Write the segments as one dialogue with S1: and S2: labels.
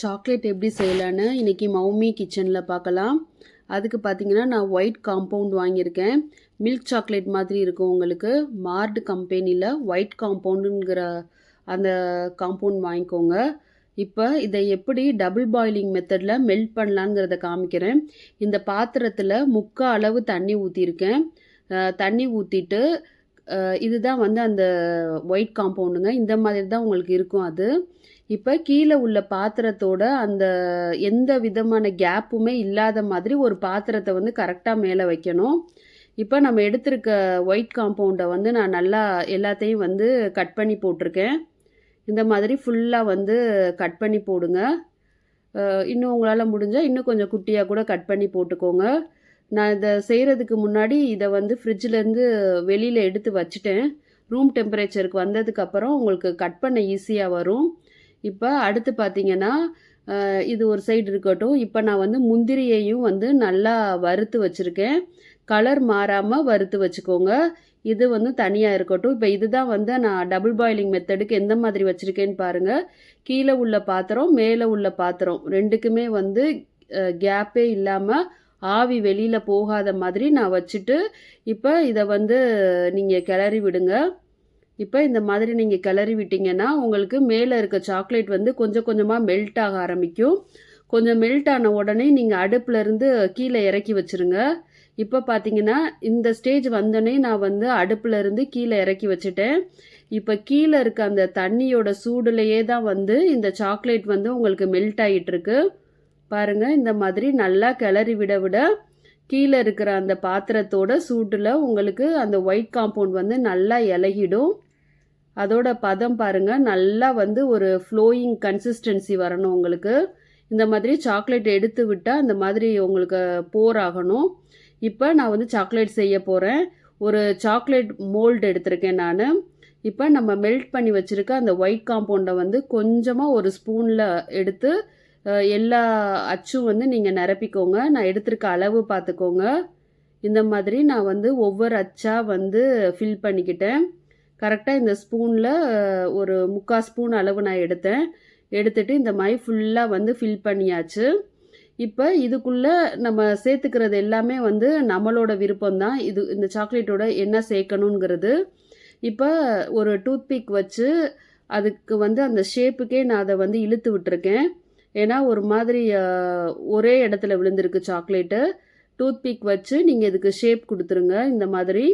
S1: Chocolate எப்படி செய்யலான்னு இன்றைக்கி மௌமி கிச்சனில் பார்க்கலாம். அதுக்கு பார்த்தீங்கன்னா நான் ஒயிட் காம்பவுண்ட் வாங்கியிருக்கேன். மில்க் சாக்லேட் மாதிரி இருக்கும் உங்களுக்கு. மார்டு கம்பெனியில் ஒயிட் காம்பவுண்டுங்கிற அந்த காம்பவுண்ட் வாங்கிக்கோங்க. இப்போ இதை எப்படி டபுள் பாயிலிங் மெத்தடில் மெல்ட் பண்ணலாங்கிறத காமிக்கிறேன். இந்த பாத்திரத்தில் முக்கால் அளவு தண்ணி ஊற்றிருக்கேன் தண்ணி ஊற்றிட்டு இதுதான் வந்து அந்த ஒயிட் காம்பவுண்டுங்க. இந்த மாதிரி தான் உங்களுக்கு இருக்கும் அது. இப்போ கீழே உள்ள பாத்திரத்தோட அந்த எந்த விதமான கேப்புமே இல்லாத மாதிரி ஒரு பாத்திரத்தை வந்து கரெக்டாக மேலே வைக்கணும். இப்போ நம்ம எடுத்திருக்க ஒயிட் காம்பவுண்டை வந்து நான் நல்லா எல்லாத்தையும் வந்து கட் பண்ணி போட்டிருக்கேன். இந்த மாதிரி ஃபுல்லாக வந்து கட் பண்ணி போடுங்க. இன்னும் உங்களால் முடிஞ்சால் இன்னும் கொஞ்சம் குட்டியாக கூட கட் பண்ணி போட்டுக்கோங்க. நான் இதை செய்கிறதுக்கு முன்னாடி இதை வந்து ஃப்ரிட்ஜிலேருந்து வெளியில் எடுத்து வச்சுட்டேன். ரூம் டெம்பரேச்சருக்கு வந்ததுக்கப்புறம் உங்களுக்கு கட் பண்ண ஈஸியாக வரும். இப்போ அடுத்து பார்த்தீங்கன்னா இது ஒரு சைடு இருக்கட்டும். இப்போ நான் வந்து முந்திரியையும் வந்து நல்லா வறுத்து வச்சுருக்கேன். கலர் மாறாமல் வறுத்து வச்சுக்கோங்க. இது வந்து தனியாக இருக்கட்டும். இப்போ இதுதான் வந்து நான் டபுள் பாயிலிங் மெத்தடுக்கு எந்த மாதிரி வச்சுருக்கேன்னு பாருங்கள் கீழே உள்ள பாத்திரம் மேலே உள்ள பாத்திரம். ரெண்டுக்குமே வந்து கேப்பே இல்லாமல் ஆவி வெளியில் போகாத மாதிரி நான் வச்சுட்டு இப்போ இதை வந்து நீங்கள் கிளறி விடுங்க. இப்போ இந்த மாதிரி நீங்கள் கிளறி விட்டீங்கன்னா உங்களுக்கு மேலே இருக்க சாக்லேட் வந்து கொஞ்சம் கொஞ்சமாக மெல்ட் ஆக ஆரம்பிக்கும். கொஞ்சம் மெல்ட் ஆன உடனே நீங்கள் அடுப்புலேருந்து கீழே இறக்கி வச்சிருங்க. இப்போ பார்த்தீங்கன்னா இந்த ஸ்டேஜ் வந்தோடனே நான் வந்து அடுப்புலேருந்து கீழே இறக்கி வச்சுட்டேன். இப்போ கீழே இருக்க அந்த தண்ணியோட சூடுலையே தான் வந்து இந்த சாக்லேட் வந்து உங்களுக்கு மெல்ட் ஆகிட்டுருக்கு பாருங்கள் பாருங்க இந்த மாதிரி நல்லா கிளறி விட விட கீழே இருக்கிற அந்த பாத்திரத்தோட சூட்டில் உங்களுக்கு அந்த ஒயிட் காம்பவுண்ட் வந்து நல்லா இலகிடும். அதோட பதம் பாருங்க. நல்லா வந்து ஒரு ஃப்ளோயிங் கன்சிஸ்டன்சி வரணும் உங்களுக்கு. இந்த மாதிரி சாக்லேட் எடுத்து விட்டால் இந்த மாதிரி உங்களுக்கு போர் ஆகணும் இப்போ நான் வந்து சாக்லேட் செய்ய போகிறேன் ஒரு சாக்லேட் மோல்டு எடுத்திருக்கேன் நான். இப்போ நம்ம மெல்ட் பண்ணி வச்சுருக்க அந்த ஒயிட் காம்பவுண்டை வந்து கொஞ்சமாக ஒரு ஸ்பூனில் எடுத்து எல்லா அச்சும் வந்து நீங்கள் நிரப்பிக்கோங்க. நான் எடுத்திருக்க அளவு பார்த்துக்கோங்க. இந்த மாதிரி நான் வந்து ஒவ்வொரு அச்சாக வந்து ஃபில் பண்ணிக்கிட்டேன். கரெக்டாக இந்த ஸ்பூனில் ஒரு முக்கால் ஸ்பூன் அளவு நான் எடுத்தேன். எடுத்துட்டு இந்த மாதிரி ஃபுல்லாக வந்து ஃபில் பண்ணியாச்சு. இப்போ இதுக்குள்ளே நம்ம சேர்த்துக்கிறது எல்லாமே வந்து நம்மளோட விருப்பம்தான். இது இந்த சாக்லேட்டோட என்ன சேர்க்கணுங்கிறது. இப்போ ஒரு டூத்பிக் வச்சு அதுக்கு வந்து அந்த ஷேப்புக்கே நான் அதை வந்து இழுத்து விட்டுருக்கேன். ஏன்னா ஒரு மாதிரி ஒரே இடத்துல விழுந்திருக்கு சாக்லேட்டு டூத்பிக் வச்சு நீங்கள் இதுக்கு ஷேப் கொடுத்துருங்க இந்த மாதிரி.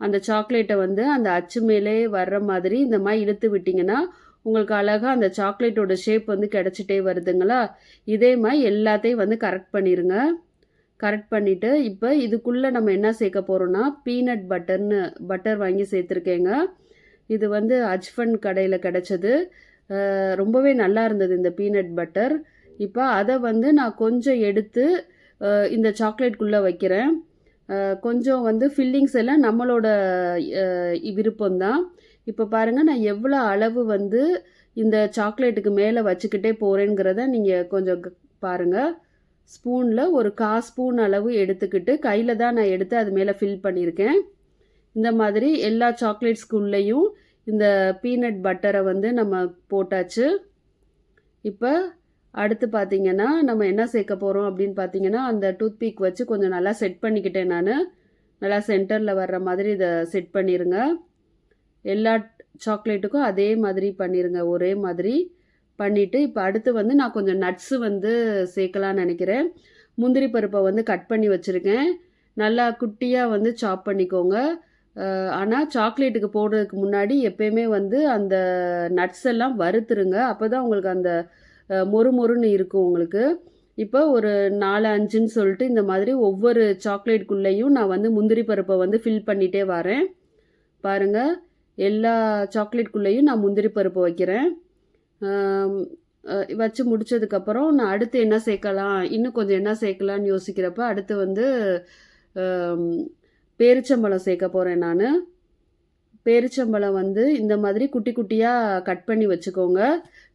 S1: அந்த சாக்லேட்டை வந்து அந்த அச்சு மேலே வர்ற மாதிரி இந்த மாதிரி இழுத்து விட்டிங்கன்னா உங்களுக்கு அழகாக அந்த சாக்லேட்டோட ஷேப் வந்து கிடச்சிட்டே வருதுங்களா? இதே மாதிரி எல்லாத்தையும் வந்து கரெக்ட் பண்ணிடுங்க கரெக்ட் பண்ணிவிட்டு இப்போ இதுக்குள்ளே நம்ம என்ன சேர்க்க போகிறோன்னா பீனட் பட்டர்னு பட்டர் வாங்கி சேர்த்துருக்கேங்க. இது வந்து அஜ்ஃபன் கடையில் கிடச்சது. ரொம்பவே நல்லா இருந்தது இந்த பீனட் பட்டர் இப்போ அதை வந்து நான் கொஞ்சம் எடுத்து இந்த சாக்லேட்குள்ளே வைக்கிறேன். கொஞ்சம் வந்து ஃபில்லிங்ஸ் எல்லாம் நம்மளோட விருப்பம்தான். இப்போ பாருங்கள் நான் எவ்வளோ அளவு வந்து இந்த சாக்லேட்டுக்கு மேலே வச்சுக்கிட்டே போகிறேங்கிறத நீங்கள் கொஞ்சம் பாருங்கள் பாருங்க. ஸ்பூனில் ஒரு கா ஸ்பூன் அளவு எடுத்துக்கிட்டு கையில் தான் நான் எடுத்து அது மேலே ஃபில் பண்ணியிருக்கேன். இந்த மாதிரி எல்லா சாக்லேட்ஸ்க்குள்ளேயும் இந்த பீனட் பட்டரை வந்து நம்ம போட்டாச்சு. இப்போ அடுத்து பார்த்தீங்கன்னா நம்ம என்ன சேர்க்க போகிறோம் அப்படின்னு பார்த்தீங்கன்னா அந்த டூத்பீக் வச்சு கொஞ்சம் நல்லா செட் பண்ணிக்கிட்டேன் நான். நல்லா சென்டரில் வர்ற மாதிரி இதை செட் பண்ணிடுங்க எல்லா சாக்லேட்டுக்கும் அதே மாதிரி பண்ணிடுங்க ஒரே மாதிரி பண்ணிவிட்டு இப்போ அடுத்து வந்து நான் கொஞ்சம் நட்ஸு வந்து சேர்க்கலான்னு நினைக்கிறேன். முந்திரி பருப்பை வந்து கட் பண்ணி வச்சுருக்கேன். நல்லா குட்டியாக வந்து சாப் பண்ணிக்கோங்க. ஆனால் சாக்லேட்டுக்கு போடுறதுக்கு முன்னாடி எப்பயுமே வந்து அந்த நட்ஸ் எல்லாம் வறுத்துருங்க. அப்போ தான் உங்களுக்கு அந்த மொறு மொறுன்னு இருக்கும் உங்களுக்கு. இப்போ ஒரு நாலு அஞ்சுன்னு சொல்லிட்டு இந்த மாதிரி ஒவ்வொரு சாக்லேட்குள்ளேயும் நான் வந்து முந்திரி பருப்பை வந்து ஃபில் பண்ணிகிட்டே வரேன். பாருங்கள் எல்லா சாக்லேட்குள்ளேயும் நான் முந்திரி பருப்பு வைக்கிறேன். வச்சு முடிச்சதுக்கப்புறம் நான் அடுத்து என்ன சேர்க்கலாம் இன்னும் கொஞ்சம் என்ன சேர்க்கலான்னு யோசிக்கிறப்ப அடுத்து வந்து பேரிச்சம்பழம் சேர்க்க போகிறேன் நான். பேரிச்சம்பழம் வந்து இந்த மாதிரி குட்டி குட்டியாக கட் பண்ணி வச்சுக்கோங்க.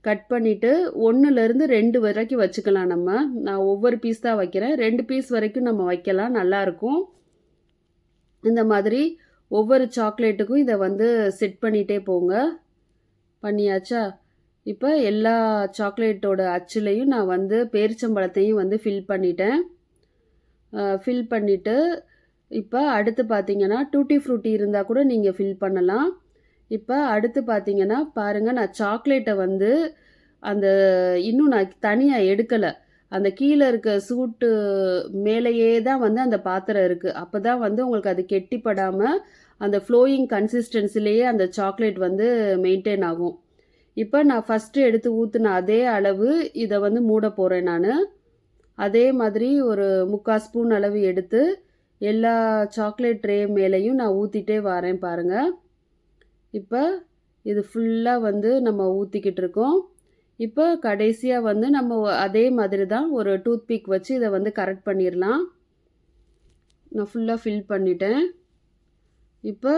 S1: கட் பண்ணிவிட்டு ஒன்றுலேருந்து ரெண்டு வரைக்கும் வச்சுக்கலாம் நம்ம. நான் ஒவ்வொரு பீஸ் தான் வைக்கிறேன். ரெண்டு பீஸ் வரைக்கும் நம்ம வைக்கலாம். நல்லாயிருக்கும் இந்த மாதிரி ஒவ்வொரு சாக்லேட்டுக்கும் இதை வந்து செட் பண்ணிகிட்டே போங்க. பண்ணியாச்சா? இப்போ எல்லா சாக்லேட்டோட அச்சுலையும் நான் வந்து பேரிச்சம்பழத்தையும் வந்து ஃபில் பண்ணிட்டேன். ஃபில் பண்ணிவிட்டு இப்போ அடுத்து பார்த்தீங்கன்னா டூட்டி ஃப்ரூட்டி இருந்தால் கூட நீங்கள் ஃபில் பண்ணலாம். இப்போ அடுத்து பார்த்தீங்கன்னா பாருங்கள் நான் சாக்லேட்டை வந்து அந்த இன்னும் நான் தனியாக எடுக்கலை. அந்த கீழே இருக்க சூட்டு மேலேயே தான் வந்து அந்த பாத்திரம் இருக்குது அப்போ தான் வந்து உங்களுக்கு அது கெட்டிப்படாமல் அந்த ஃப்ளோயிங் கன்சிஸ்டன்சிலேயே அந்த சாக்லேட் வந்து மெயின்டைன் ஆகும். இப்போ நான் ஃபஸ்ட்டு எடுத்து ஊற்றின அதே அளவு இதை வந்து மூட போகிறேன் நான். அதே மாதிரி ஒரு முக்கால் ஸ்பூன் அளவு எடுத்து எல்லா சாக்லேட் ட்ரே மேலேயும் நான் ஊற்றிட்டே வரேன் பாருங்கள் இப்போ இது ஃபுல்லாக வந்து நம்ம ஊற்றிக்கிட்டு இருக்கோம். இப்போ கடைசியாக வந்து நம்ம அதே மாதிரி தான் ஒரு டூத்பிக் வச்சு இதை வந்து கரெக்ட் பண்ணிடலாம் நான் ஃபுல்லாக ஃபில் பண்ணிட்டேன். இப்போ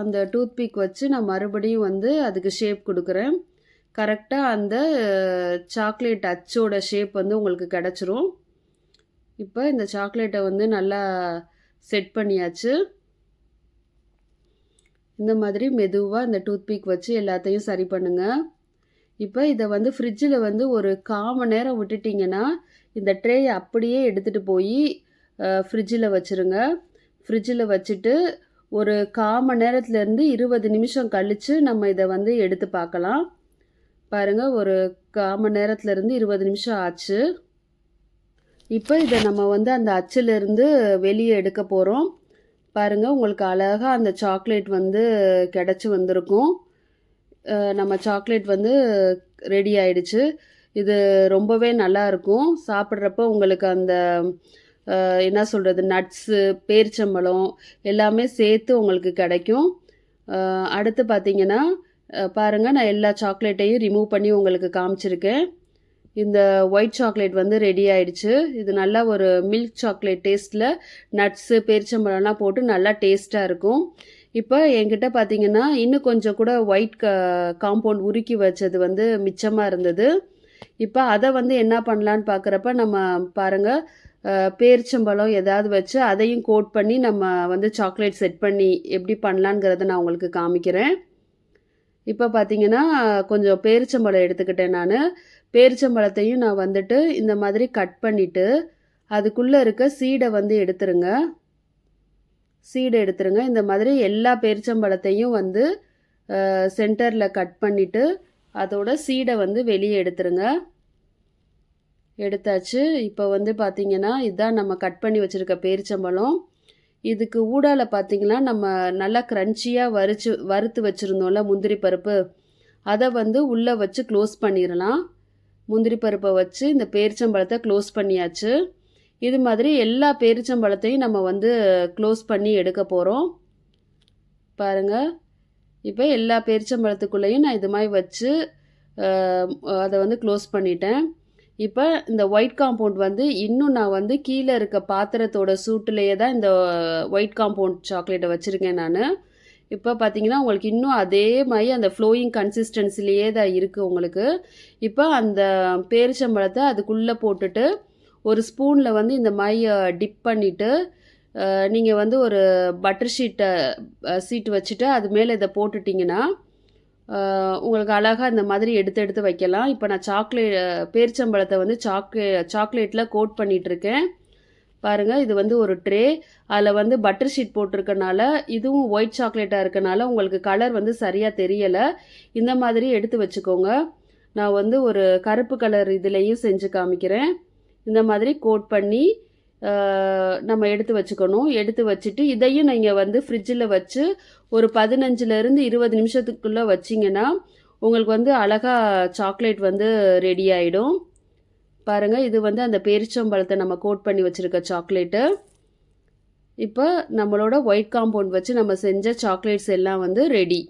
S1: அந்த டூத்பிக் வச்சு நான் மறுபடியும் வந்து அதுக்கு ஷேப் கொடுக்குறேன். கரெக்டாக அந்த சாக்லேட் அச்சோட ஷேப் வந்து உங்களுக்கு கிடச்சிரும். இப்போ இந்த சாக்லேட்டை வந்து நல்லா செட் பண்ணியாச்சு. இந்த மாதிரி மெதுவாக இந்த டூத்பிக் வச்சு எல்லாத்தையும் சரி பண்ணுங்கள் இப்போ இதை வந்து ஃப்ரிட்ஜில் வந்து ஒரு காமன் நேரம் விட்டுட்டிங்கன்னா இந்த ட்ரேயை அப்படியே எடுத்துகிட்டு போய் ஃப்ரிட்ஜில் வச்சுருங்க. ஃப்ரிட்ஜில் வச்சுட்டு ஒரு காமன் நேரத்துலேருந்து இருபது நிமிஷம் கழித்து நம்ம இதை வந்து எடுத்து பார்க்கலாம் பாருங்கள் ஒரு காமன் நேரத்துலேருந்து இருபது நிமிஷம் ஆச்சு. இப்போ இதை நம்ம வந்து அந்த அச்சிலிருந்து வெளியே எடுக்க போகிறோம் பாருங்கள் உங்களுக்கு அழகாக அந்த சாக்லேட் வந்து கிடச்சி வந்திருக்கும். நம்ம சாக்லேட் வந்து ரெடி ஆயிடுச்சு. இது ரொம்பவே நல்லா இருக்கும். சாப்பிட்றப்ப உங்களுக்கு அந்த என்ன சொல்கிறது நட்ஸு பேரிச்சம்பழம் எல்லாமே சேர்த்து உங்களுக்கு கிடைக்கும். அடுத்து பார்த்தீங்கன்னா பாருங்கள் நான் எல்லா சாக்லேட்டையும் ரிமூவ் பண்ணி உங்களுக்கு காமிச்சிருக்கேன். இந்த ஒயிட் சாக்லேட் வந்து ரெடி ஆயிடுச்சு. இது நல்லா ஒரு மில்க் சாக்லேட் டேஸ்ட்டில் நட்ஸு பேரிச்சம்பழம்லாம் போட்டு நல்லா டேஸ்ட்டாக இருக்கும். இப்போ என்கிட்ட பார்த்தீங்கன்னா இன்னும் கொஞ்சம் கூட ஒயிட் க காம்பவுண்ட் உருக்கி வச்சது வந்து மிச்சமாக இருந்தது. இப்போ அதை வந்து என்ன பண்ணலான்னு பார்க்குறப்ப நம்ம பாருங்கள் பேரிச்சம்பழம் ஏதாவது வச்சு அதையும் கோட் பண்ணி நம்ம வந்து சாக்லேட் செட் பண்ணி எப்படி பண்ணலான்ங்கிறத நான் உங்களுக்கு காமிக்கிறேன். இப்போ பார்த்தீங்கன்னா கொஞ்சம் பேரிச்சம்பழம் எடுத்துக்கிட்டேன் நான். பேரிச்சம்பழத்தையும் நான் வந்துட்டு இந்த மாதிரி கட் பண்ணிவிட்டு அதுக்குள்ளே இருக்க சீடை வந்து எடுத்துருங்க. சீடை எடுத்துருங்க. இந்த மாதிரி எல்லா பேரிச்சம்பழத்தையும் வந்து சென்டரில் கட் பண்ணிவிட்டு அதோட சீடை வந்து வெளியே எடுத்துருங்க. எடுத்தாச்சு. இப்போ வந்து பார்த்திங்கன்னா இதுதான் நம்ம கட் பண்ணி வச்சுருக்க பேரிச்சம்பழம். இதுக்கு ஊடால பார்த்திங்கன்னா நம்ம நல்லா க்ரன்ச்சியாக வரிச்சு வறுத்து வச்சுருந்தோம்ல முந்திரி பருப்பு. அதை வந்து உள்ளே வச்சு க்ளோஸ் பண்ணிடலாம் முந்திரி பருப்பை வச்சு இந்த பேரிச்சம்பழத்தை க்ளோஸ் பண்ணியாச்சு. இது மாதிரி எல்லா பேரிச்சம்பழத்தையும் நம்ம வந்து க்ளோஸ் பண்ணி எடுக்க போகிறோம் பாருங்கள் இப்போ எல்லா பேரிச்சம்பழத்துக்குள்ளேயும் நான் இது மாதிரி வச்சு அதை வந்து க்ளோஸ் பண்ணிட்டேன். இப்போ இந்த ஒயிட் காம்பவுண்ட் வந்து இன்னும் நான் வந்து கீழே இருக்க பாத்திரத்தோட சூட்டுலேயே தான் இந்த ஒயிட் காம்பவுண்ட் சாக்லேட்டை வச்சுருக்கேன் நான். இப்போ பார்த்தீங்கன்னா உங்களுக்கு இன்னும் அதே மாதிரி அந்த ஃப்ளோயிங் கன்சிஸ்டன்சிலேயே தான் இருக்குது உங்களுக்கு. இப்போ அந்த பேரிச்சம்பழத்தை அதுக்குள்ளே போட்டுட்டு ஒரு ஸ்பூனில் வந்து இந்த மாதிரி டிப் பண்ணிவிட்டு நீங்கள் வந்து ஒரு பட்டர் ஷீட்டை சீட் வச்சுட்டு அது மேலே இதை போட்டுட்டிங்கன்னா உங்களுக்கு அழகாக இந்த மாதிரி எடுத்து எடுத்து வைக்கலாம். இப்போ நான் சாக்லேட் பேரிச்சம்பழத்தை வந்து சாக்லே சாக்லேட்டில் கோட் பண்ணிகிட்ருக்கேன் பாருங்கள் இது வந்து ஒரு ட்ரே. அதில் வந்து பட்டர் ஷீட் போட்டிருக்கனால இதுவும் ஒயிட் சாக்லேட்டாக இருக்கனால உங்களுக்கு கலர் வந்து சரியாக தெரியலை. இந்த மாதிரி எடுத்து வச்சுக்கோங்க. நான் வந்து ஒரு கருப்பு கலர் இதுலேயும் செஞ்சு காமிக்கிறேன். இந்த மாதிரி கோட் பண்ணி நம்ம எடுத்து வச்சுக்கணும். எடுத்து வச்சுட்டு இதையும் நீங்கள் வந்து ஃப்ரிட்ஜில் வச்சு ஒரு பதினஞ்சுலேருந்து இருபது நிமிஷத்துக்குள்ளே வச்சிங்கன்னா உங்களுக்கு வந்து அழகாக சாக்லேட் வந்து ரெடி ஆகிடும் பாருங்கள் இது வந்து அந்த பேரிச்சம்பழத்தை நம்ம கோட் பண்ணி வச்சுருக்க சாக்லேட்டு இப்போ நம்மளோட ஒயிட் காம்பவுண்ட் வச்சு நம்ம செஞ்ச சாக்லேட்ஸ் எல்லாம் வந்து ரெடி